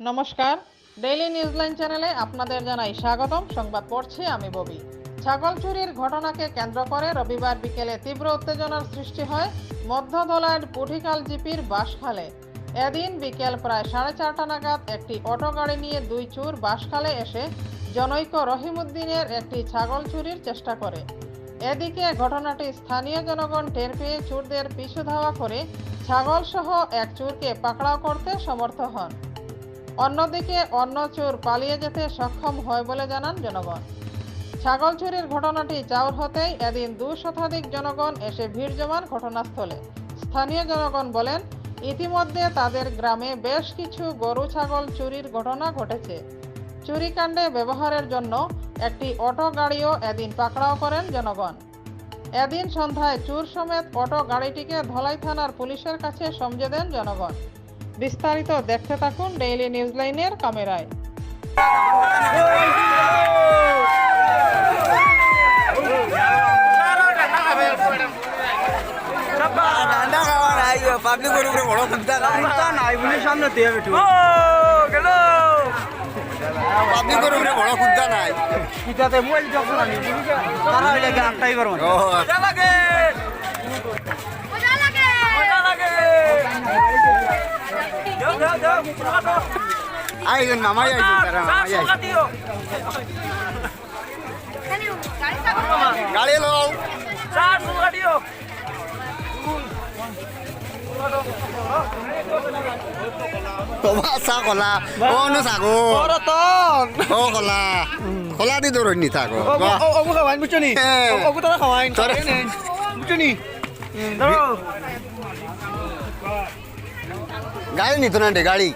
নমস্কার। ডেইলি নিউজলাইন চ্যানেলে আপনাদের জানাই স্বাগতম। সংবাদ পড়ছি আমি ববি। ছাগল চুরির ঘটনাকে কেন্দ্র করে রবিবার বিকেলে তীব্র উত্তেজনার সৃষ্টি হয় মধ্যধলাইয়ের পুঠিকাল জিপির বাঁশখালে এদিন বিকেল প্রায় সাড়ে চারটা নাগাদ একটি অটো গাড়ি নিয়ে দুই চুর বাঁশখালে এসে জনৈক রহিমউদ্দিনের একটি ছাগল চুরির চেষ্টা করে। এদিকে ঘটনাটি স্থানীয় জনগণ টের পেয়ে চোরদের পিছু ধাওয়া করে ছাগল সহ এক চোরকে পাকড়াও করতে সমর্থ হন। অন্যদিকে অন্য চোর পালিয়ে যেতে সক্ষম হয় বলে জানান জনগণ। ছাগল চুরির ঘটনাটি চাউর হতেই এদিন দু শতাধিক জনগণ এসে ভিড় জমান ঘটনাস্থলে। স্থানীয় জনগণ বলেন, ইতিমধ্যে তাদের গ্রামে বেশ কিছু গরু ছাগল চুরির ঘটনা ঘটেছে। চুরিকাণ্ডে ব্যবহারের জন্য একটি অটো গাড়িও এদিন পাকড়াও করেন জনগণ। এদিন সন্ধ্যায় চুর সমেত অটো গাড়িটিকে ধলাই থানার পুলিশের কাছে সমঝে দেন জনগণ। বিস্তারিত দেখতে থাকুন ডেইলি নিউজলাইনের ক্যামেরায়। ঠান্ডা খাওয়া নাই পাবলিক করে উপরে বড় কুত্তা নাই বলে সামনে দিয়ে বেটু পাবলিক করে উপরে বড় কুত্তা নাই কিতাতে মোবাইল যখন আনি তারা হইলে আটটাই পারব না আইজন মামাই আইজন তারা মামাই আইজন। গাড়ি চালাবো গাড়ি লও। তোমার চা কলা ও নো চাগো রতন ও কলা কলা দি দৌড় নি থাকো। অবু খাওয়াইন বুঝছ নি হ্যাঁ। অবু তারা গাড়ি নিত না গাড়ি।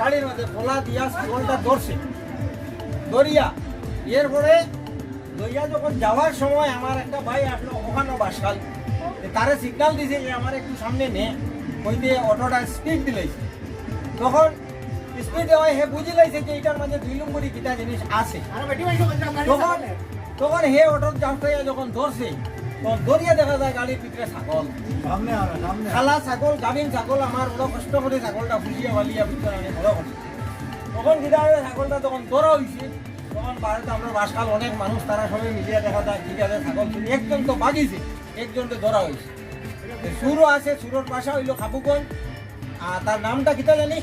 গাড়ির মধ্যে খোলা দিয়া ছাগলটা ধরছে। ধরিয়া এরপরে দইয়া যখন যাওয়ার সময় আমার একটা ভাই আসলো ওখানে বাসকাল। তারে সিগন্যাল দিছে যে আমার একটু সামনে নে। কইতে অটোটা স্পিড দিলাইছে তখন স্পিড দেওয়ায় হে বুঝি লাইছে যে এটার মাঝে দুই নম্বরই কিটা জিনিস আছে। তখন তখন হে অটোর যখন ধরছে তখন ধরিয়া দেখা যায় গাড়ির ভিতরে ছাগল। খালা ছাগল গাভিন ছাগল আমার বড় কষ্ট করে ছাগলটা ফুসিয়া বালিয়া ভিতরে আনে বড় করছে তখন গিটারে ছাগলটা যখন ধরা হয়েছে তখন বাড়িতে আমরা বাসকাল অনেক মানুষ তারা সবাই মিলিয়ে দেখা যায় গিটারে ছাগল চুরি একজন তো বাগিছে একজনকে ধরা হয়েছে সুরও আছে সুরোর পাশা হইল খাবুগঞ্জ আর তার নামটা কিতা জানি?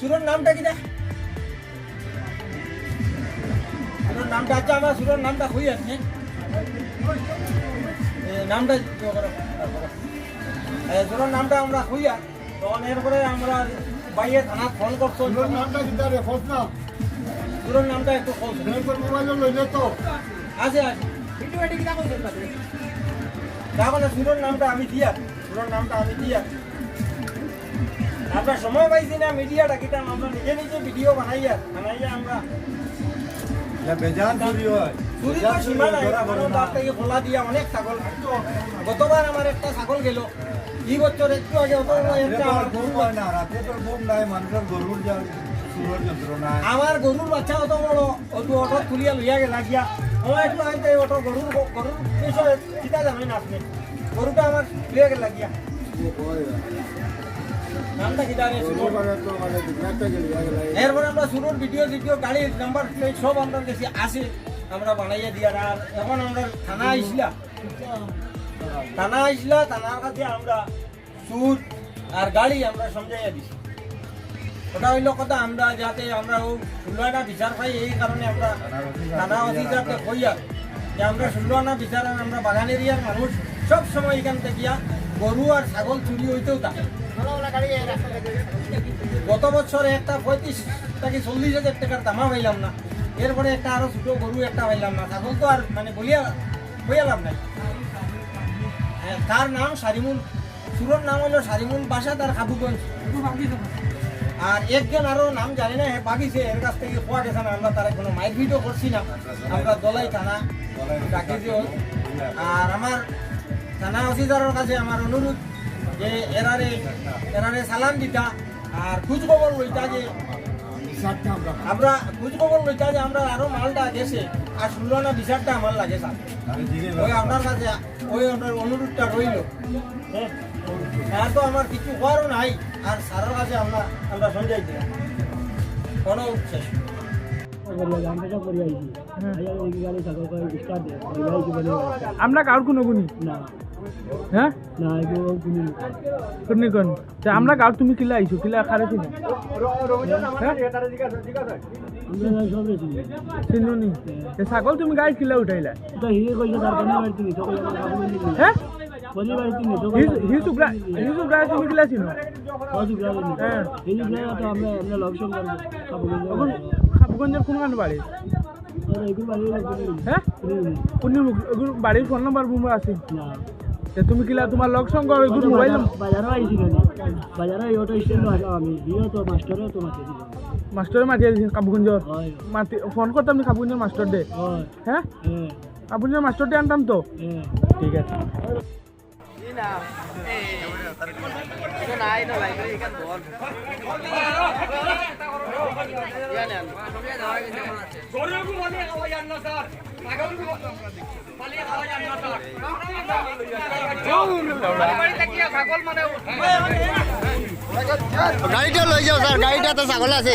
সুরোর নামটা কিতা সুরোর নামটা আচ্ছা আমার সুরোর নামটা খুঁজে আছে। নামটা সুরোর নামটা আমরা খুঁজা। তখন এরপরে আমরা বাইরে থানা ফোন করছ। নামটা রে ফোন না? নামটা একটু ব্যাংকের মোবাইল লইলে তো। আছে আছে। দেখো না সুরোর নামটা আমি দিয়া। সুরোর নামটা আমি দিয়া। আমরা সময় পাইছি না মিডিয়াটা কিটা আমরা নিজে নিজে ভিডিও বানাইয়া বানাইয়া আমরা খোলা দিয়া অনেক ছাগল গতবার আমার একটা ছাগল গেল। এই বছর একটু আগে হয় না মানুষের গরুর আমার গরুর বাচ্চা অত বড় অত অটো তুলিয়া লইয়া গেলা গিয়া। আমার একটু আগে অটো গরুর গরুর বিষয়ে কিতা জানেন আপনি। গরুটা আমার লইয়া গেলা গিয়া। এরপরে আমরা শুরুর ভিডিও ভিডিও গাড়ির নাম্বার প্লেট সব আমরা কাছে আসে। আমরা বানাইয়া দিয়া আর এখন আমরা থানা আইসলা থানা আইসলা থানার কাছে আমরা সুর আর গাড়ি আমরা সমঝাইয়া দিছি। ওটা হইল কথা, আমরা যাতে, আমরা ও ষোলোটা বিচার পাই, এই কারণে আমরা থানা অফিসারকে কইয়া যে, আমরা ষোলোনা বিচার আর আমরা বাগান এরিয়ার মানুষ, সব সময় এখান থেকে গরু আর ছাগল চুরি হইতেও থাকে গত বছর একটা পঁয়ত্রিশ থেকে চল্লিশ হাজার টাকার দামা পাইলাম না। এরপরে একটা আরও ছোট গরু একটা পাইলাম না। ছাগল তো আর মানে বলিয়া বইয়ালাম নাই। হ্যাঁ, তার নাম সারিমুল। সুরর নাম হলো সারিমুল বাসা তার খাবুগঞ্জ। আর একজন আরও নাম জানি না বাগিছে এর কাছ থেকে খোয়া গেছে না আমরা তারা কোনো মারপিটও করছি না। আমরা দলাই থানা ডাকিছি আর আমার থানা অফিসারের কাছে আমার অনুরোধ যে এরারে এরারে সালাম দিতা আর খোঁজ খবর লইতা যে আমরা পাই। আমরা খোঁজ খবর লইতা যে আমরা আরও মালটা গেছে আর ষোলো না বিচারটা আমার লাগে স্যার। ওই আপনার কাছে ওই আপনার অনুরোধটা রইল। হ্যাঁ আর তো আমার কিছু করারও নাই আর স্যারের কাছে আমরা আমরা সঞ্জয় দিই কোনো শেষ আমরা কার কোনো গুনি হ্যাঁ? কোনি কোন আমরা কার তুমি কিলা আইছো? কিলা খারে চিনো? হ্যাঁ? চিনুনি। ছাগল তুমি গাই কিলা উঠাইলা? হ্যাঁ? হ্যাঁ। খাবগঞ্জের বাড়ি। হ্যাঁ? বাড়ির ফোন নাম্বার আছে? তুমি কিলা তোমার লগ সঙ্গ এগুলো মোবাইল বাজারও আইছিল বাজারও এই অটো স্ট্যান্ড আমি দিও তো মাস্টারও তো মাতি দিল মাস্টারে মাতি আছে কাবুগঞ্জর মাতি ফোন করতাম নি কাবুগঞ্জের মাস্টার দে। হয়। হ্যাঁ? হ্যাঁ। মাস্টার দে আনতাম তো। হ্যাঁ। ঠিক আছে। গাড়িটা লৈ যাওঁ ছাৰ গাড়িটা তো ছাগল আছে।